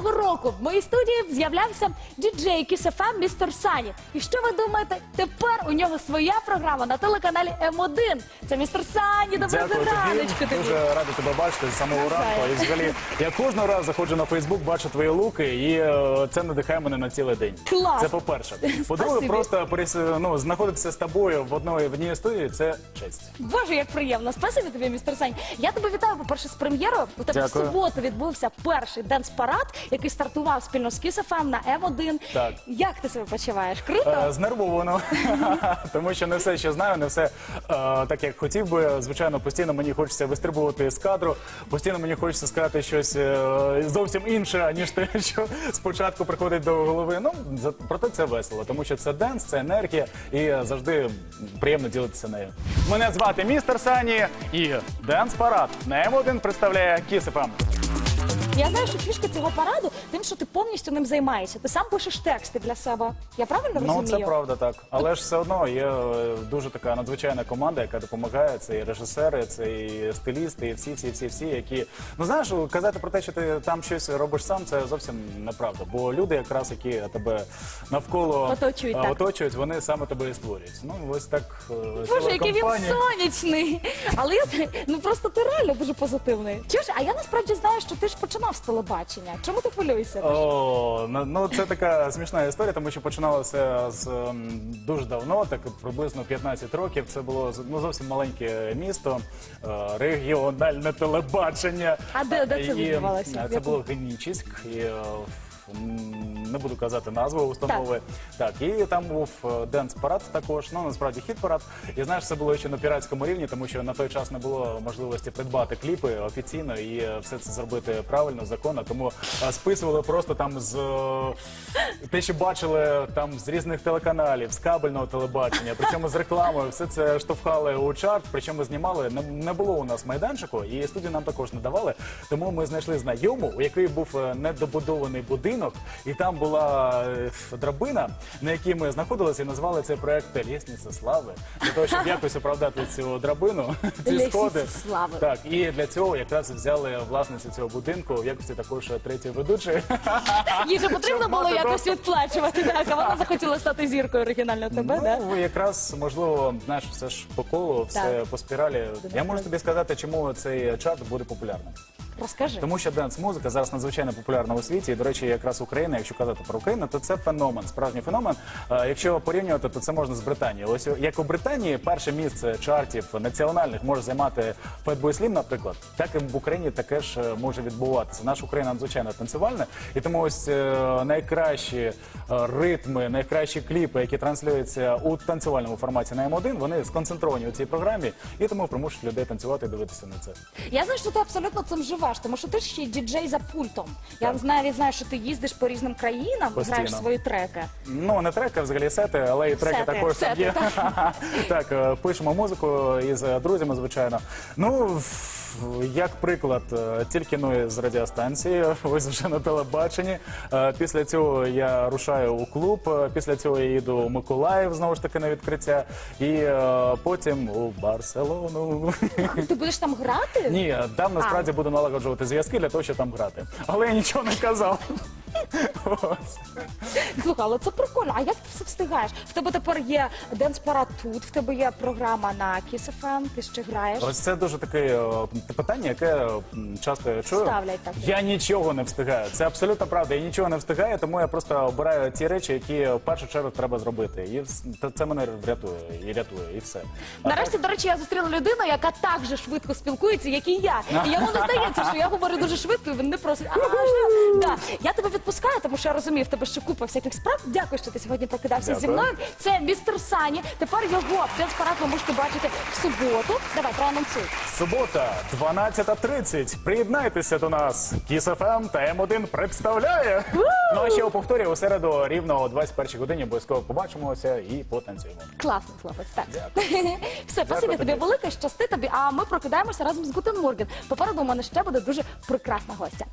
минулого року в моїй студії з'являвся діджей Кісефем містер Сані. І що ви думаєте? Тепер у нього своя програма на телеканалі М1. Це містер Сані. Доброго Дякую раночку тобі. Дуже радий тебе бачити з самого ранку. І взагалі я кожного разу заходжу на Фейсбук, бачу твої луки, і е, це надихає мене на цілий день. Клас. Це по-перше. По-друге, Спасибі. просто перес- ну, знаходитися з тобою в одної в одній студії це честь. Боже, як приємно. Спасибі тобі, містер Сань. Я тебе вітаю, по-перше, з прем'єрою. У тебе Дякую. в суботу відбувся перший денс-парад, який стартував спільно з Кісефем на М1. Так. Як ти себе почуваєш? Круто? Е, Знервовано, тому що не все ще знаю, не все е, так, як хотів би. Звичайно, постійно мені хочеться вистрибувати з кадру, постійно мені хочеться сказати щось е, зовсім інше, ніж те, що спочатку приходить до голови. Ну, за- проте це весело, тому що це денс, це енергія, і завжди приємно ділитися нею. Мене звати містер Сані, і денс парад на М1 представляє Кісифам. Я знаю, що фішка цього параду тим, що ти повністю ним займаєшся. Ти сам пишеш тексти для себе. Я правильно Ну, це правда так. Але ж все одно є е, дуже така надзвичайна команда, яка допомагає. Це і режисери, це і стилісти, і всі, всі, всі, всі, які ну знаєш, казати про те, що ти там щось робиш сам, це зовсім неправда. Бо люди, якраз які тебе навколо Оточують, е, так. оточують, вони саме тебе і створюють. Ну ось так е, Боже, який він компанія. сонячний. Але я ну просто ти реально дуже позитивний. Чуєш, а я насправді знаю, що ти ж починав з телебачення. Чому ти хвилюєшся? О, ну ну, це така смішна історія, тому що починалося з ем, дуже давно, так приблизно 15 років. Це було з- ну, зовсім маленьке місто, е, регіональне телебачення. А де- де це І, відбувалося? е, В Це якому? було Генічиськ. І, е, не буду казати назву установи. Так, і там був е, денс-парад також. Ну насправді хіт-парад. І знаєш, це було ще на піратському рівні, тому що на той час не було можливості придбати кліпи офіційно і е, все це зробити правильно, законно. Тому е, списували просто там з те, що бачили там з різних телеканалів, з кабельного телебачення, причому з рекламою, все це штовхали у чарт, причому знімали. Не, було у нас майданчику, і студію нам також не давали. Тому ми знайшли знайому, у якої був недобудований будинок, і там була е, драбина, на якій ми знаходилися і назвали цей проект Лісниця слави для того, щоб якось оправдати цю драбину, ці «Лестниця сходи. слави». Так, і для цього якраз взяли власницю цього будинку в якості також третьої ведучої. Їй же потрібно Щоб було мати якось доступ. відплачувати. Так, а вона захотіла стати зіркою оригінально тебе, да? Ну, якраз можливо, знаєш, все ж по колу, все Так. по спіралі. Я можу тобі сказати, чому цей чарт буде популярним. Розкажи. Тому що денс-музика зараз надзвичайно популярна у світі. І, до речі, якраз Україна, якщо казати про Україну, то це феномен, справжній феномен. Е, Якщо порівнювати, то це можна з Британією. Ось як у Британії перше місце чартів національних може займати Fatboy Slim, наприклад, так і в Україні таке ж е, може відбуватися. Наша Україна надзвичайно танцювальна, і тому ось е, найкращі е, ритми, найкращі кліпи, які транслюються у танцювальному форматі на М1, вони сконцентровані у цій програмі, і тому примушують людей танцювати і дивитися на це. Я знаю, що ти абсолютно цим живеш, тому що ти ж ще й діджей за пультом. Я знаю, знаю, що ти їздиш по різним країнам, Постійно. граєш свої треки. Ну, не треки, а взагалі сети, але і треки Сети, також там сети, є. так, е, пишемо музику із е, друзями, звичайно. Ну, в- як приклад, е, тільки ну з радіостанції, ось вже на телебаченні. Е, Після цього я рушаю у клуб, е, після цього я їду у Миколаїв, знову ж таки, на відкриття, і потім у Барселону. Ти будеш там грати? Ні, там насправді буду налагоджувати зв'язки для того, щоб там грати. Але я нічого не казав. Ось. Слухай, але це прикольно. А як ти все встигаєш? В тебе тепер є денс-парад тут, в тебе є програма на Kiss FM, ти ще граєш. Ось це дуже таке е, питання, яке м, часто я чую. Ставлять так. Я нічого не встигаю. Це абсолютно правда. Я нічого не встигаю, тому я просто обираю ті речі, які в першу чергу треба зробити. І вс- та це мене врятує і рятує, і все. А Нарешті, до речі, я зустріла людину, яка так же швидко спілкується, як і я. І йому не здається, що я говорю дуже швидко, і він не просить. А, що? да. Я тебе відпускаю, тому що я розумію, в тебе ще купа всяких справ. Дякую, що ти сьогодні прокидався зі Дякую. мною. Це містер Сані. Тепер його денс-парад ви можете бачити в суботу. Давай, проанонсуй. Субота, 12.30. Приєднайтеся до нас. Кіс ФМ та М1 представляє. Ну а ще у повторі у середу рівно о 21 годині обов'язково побачимося і потанцюємо. Класний хлопець, так. Все, спасибі тобі тобі. велике, щасти тобі. А ми прокидаємося разом з Гутен Морген. Попереду у мене ще буде дуже прекрасна гостя.